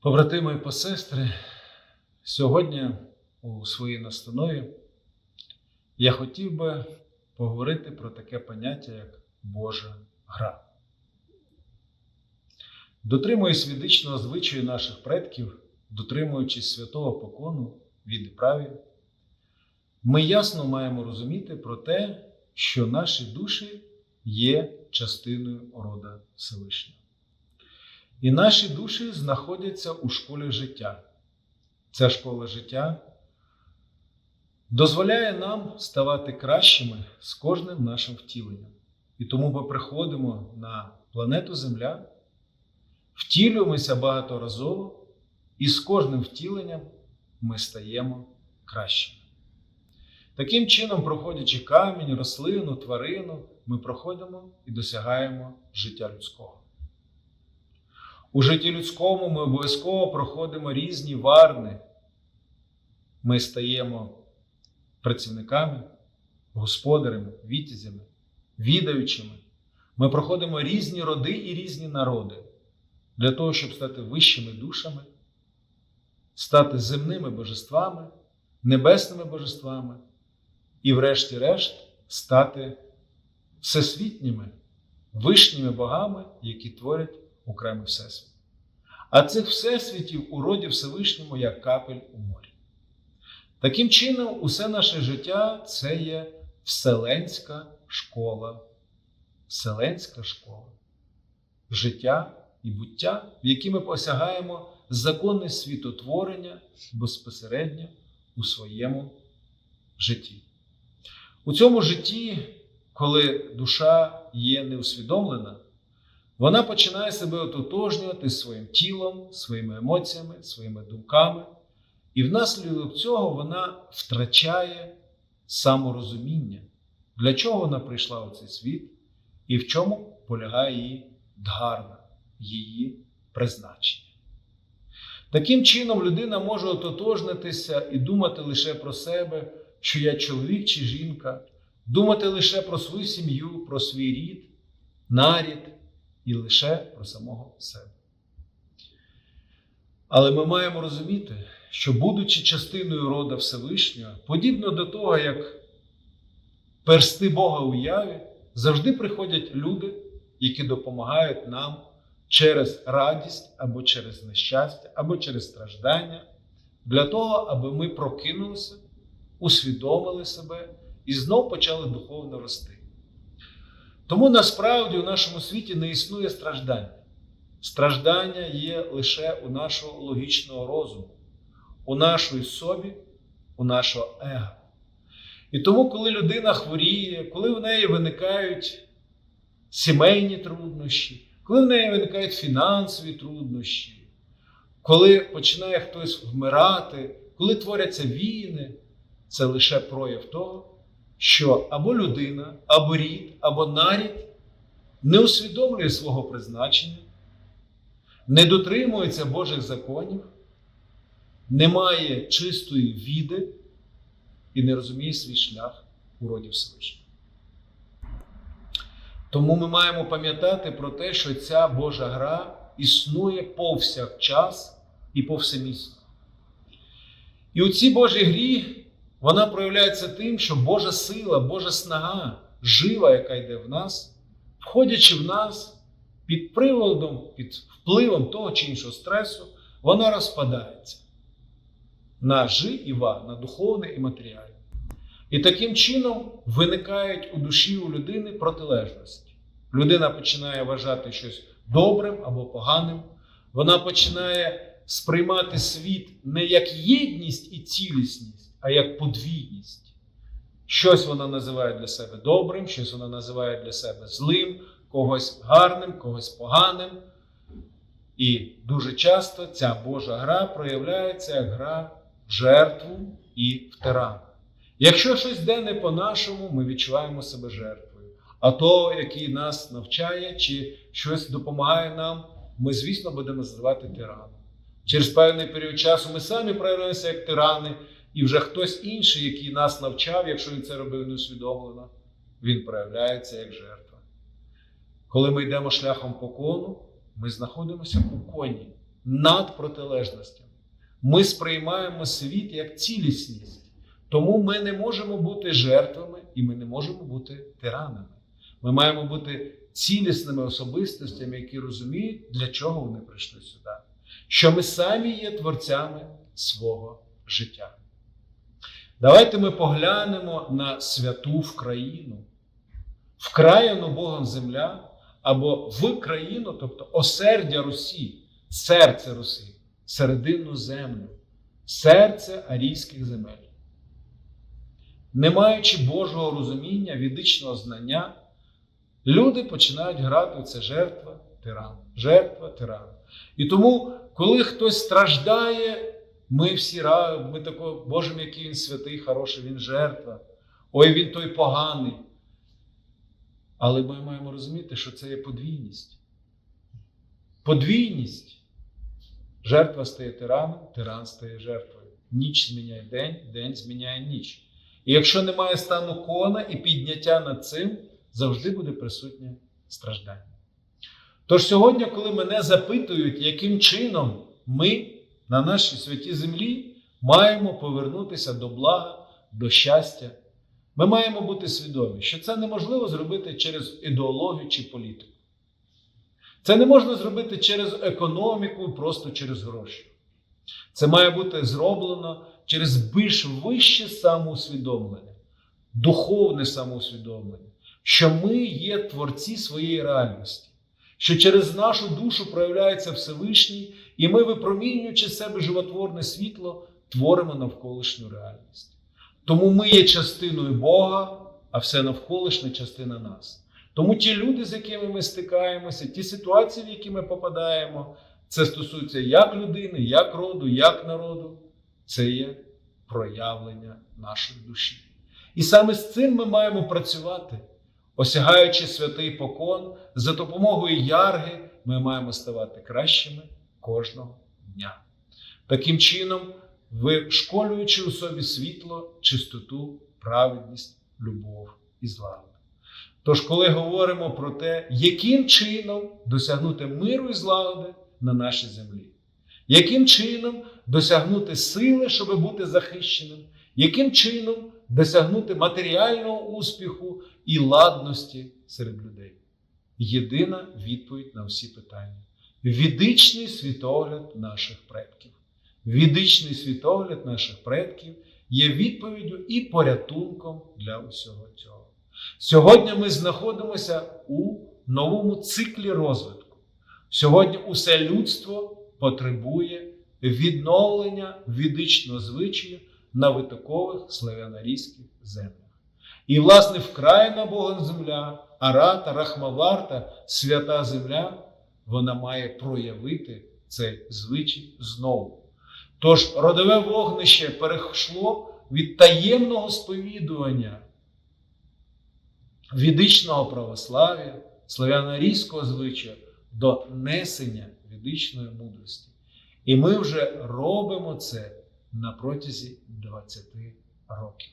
Побратими і посестри, сьогодні у своїй настанові я хотів би поговорити про таке поняття, як Божа гра. Дотримуюсь відичного звичаю наших предків, дотримуючись святого покону від і праві, ми ясно маємо розуміти про те, що наші душі є частиною рода Всевишнього. І наші душі знаходяться у школі життя. Ця школа життя дозволяє нам ставати кращими з кожним нашим втіленням. І тому ми приходимо на планету Земля, втілюємося багаторазово, і з кожним втіленням ми стаємо кращими. Таким чином, проходячи камінь, рослину, тварину, ми проходимо і досягаємо життя людського. У житті людському ми обов'язково проходимо різні варни. Ми стаємо працівниками, господарями, вітязями, відаючими. Ми проходимо різні роди і різні народи для того, щоб стати вищими душами, стати земними божествами, небесними божествами і, врешті-решт, стати всесвітніми, вишніми богами, які творять окремий всесвіт. А цих всесвітів у роді Всевишньому як капель у морі. Таким чином, усе наше життя це є вселенська школа, вселенська школа життя і буття, в якій ми посягаємо закони світотворення безпосередньо у своєму житті. У цьому житті, коли душа є неусвідомлена, вона починає себе ототожнювати своїм тілом, своїми емоціями, своїми думками, і внаслідок цього вона втрачає саморозуміння, для чого вона прийшла у цей світ і в чому полягає її дгарна, її призначення. Таким чином, людина може ототожнитися і думати лише про себе, що я чоловік чи жінка, думати лише про свою сім'ю, про свій рід, нарід і лише про самого себе. Але ми маємо розуміти, що, будучи частиною рода Всевишнього, подібно до того, як персти Бога у яві, завжди приходять люди, які допомагають нам через радість або через нещастя, або через страждання, для того, аби ми прокинулися, усвідомили себе і знов почали духовно рости. Тому насправді у нашому світі не існує страждання. Страждання є лише у нашого логічного розуму, у нашої собі, у нашого его. І тому, коли людина хворіє, коли в неї виникають сімейні труднощі, коли в неї виникають фінансові труднощі, коли починає хтось вмирати, коли творяться війни, це лише прояв того, що або людина, або рід, або нарід не усвідомлює свого призначення, не дотримується Божих законів, не має чистої віди і не розуміє свій шлях у роді Всевишнього. Тому ми маємо пам'ятати про те, що ця Божа гра існує повсякчас і повсемісно. І у цій Божій грі вона проявляється тим, що Божа сила, Божа снага, жива, яка йде в нас, входячи в нас під приводом, під впливом того чи іншого стресу, вона розпадається на жи і на духовне і матеріальне. І таким чином виникають у душі у людини протилежності. Людина починає вважати щось добрим або поганим, вона починає сприймати світ не як єдність і цілісність, а як подвійність. Щось вона називає для себе добрим, щось вона називає для себе злим, когось гарним, когось поганим. І дуже часто ця Божа гра проявляється як гра в жертву і в тирана. Якщо щось йде не по-нашому, ми відчуваємо себе жертвою. А то, який нас навчає, чи щось допомагає нам, ми, звісно, будемо називати тираном. Через певний період часу ми самі проявляємося як тирани, і вже хтось інший, який нас навчав, якщо він це робив неусвідомлено, він проявляється як жертва. Коли ми йдемо шляхом покону, ми знаходимося у коні, над протилежностями. Ми сприймаємо світ як цілісність. Тому ми не можемо бути жертвами і ми не можемо бути тиранами. Ми маємо бути цілісними особистостями, які розуміють, для чого вони прийшли сюди. Що ми самі є творцями свого життя. Давайте ми поглянемо на святу в країну, вкраяну Богом земля або в країну, тобто осердя Русі, серце Русі, серединну землю, серце арійських земель. Не маючи Божого розуміння, відичного знання, люди починають грати у це жертва тиран, жертва тиран. І тому, коли хтось страждає, ми всі ми тако, Боже, який він святий, хороший, він жертва. Ой, він той поганий. Але ми маємо розуміти, що це є подвійність. Подвійність. Жертва стає тираном, тиран стає жертвою. Ніч зміняє день, день зміняє ніч. І якщо немає стану кона і підняття над цим, завжди буде присутнє страждання. Тож сьогодні, коли мене запитують, яким чином ми на нашій святій землі маємо повернутися до блага, до щастя, ми маємо бути свідомі, що це неможливо зробити через ідеологію чи політику. Це не можна зробити через економіку, просто через гроші. Це має бути зроблено через більш вище самоусвідомлення, духовне самоусвідомлення, що ми є творці своєї реальності, що через нашу душу проявляється Всевишній, і ми, випромінюючи себе животворне світло, творимо навколишню реальність. Тому ми є частиною Бога, а все навколишня частина нас. Тому ті люди, з якими ми стикаємося, ті ситуації, в які ми попадаємо, це стосується як людини, як роду, як народу. Це є проявлення нашої душі. І саме з цим ми маємо працювати. Осягаючи святий покон, за допомогою ярги ми маємо ставати кращими кожного дня. Таким чином, вишколюючи у собі світло, чистоту, праведність, любов і злагоду. Тож, коли говоримо про те, яким чином досягнути миру і злагоди на нашій землі, яким чином досягнути сили, щоб бути захищеним, яким чином досягнути матеріального успіху і ладності серед людей? Єдина відповідь на всі питання: відичний світогляд наших предків. Відичний світогляд наших предків є відповіддю і порятунком для усього цього. Сьогодні ми знаходимося у новому циклі розвитку. Сьогодні усе людство потребує відновлення відичного звичаю на витокових славянорійських землях. І, власне, вкрайна Богом земля, Арата, Рахмаварта, свята земля, вона має проявити цей звичай знову. Тож родове вогнище перейшло від таємного сповідування відичного православ'я, славяно-арійського звичаю до несення відичної мудрості. І ми вже робимо це на протязі 20 років.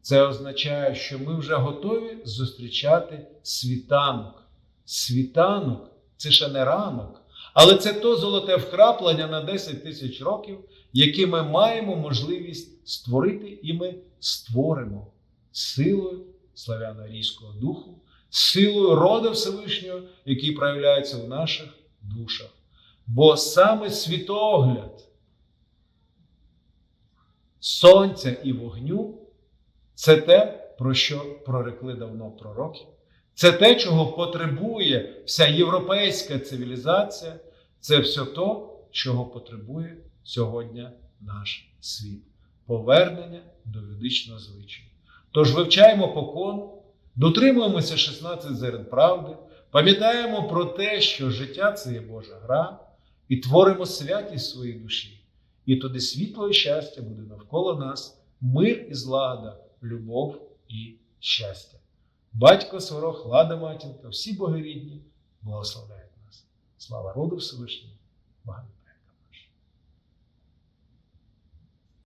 Це означає, що ми вже готові зустрічати світанок. Світанок це ще не ранок, але це то золоте вкраплення на 10 тисяч років, яке ми маємо можливість створити, і ми створимо силою славяно-арійського духу, силою рода Всевишнього, який проявляється в наших душах. Бо саме світогляд сонця і вогню це те, про що прорекли давно пророки. Це те, чого потребує вся європейська цивілізація, це все то, чого потребує сьогодні наш світ. Повернення до ведичного звичаю. Тож вивчаємо покон, дотримуємося 16 зерен правди, пам'ятаємо про те, що життя це є Божа гра, і творимо святість своїй душі. І тоді світло і щастя буде навколо нас, мир і злагода, любов і щастя. Батько Сварог, Лада Матінка, всі боги рідні, благословляють нас. Слава роду Всевишнього, Богам.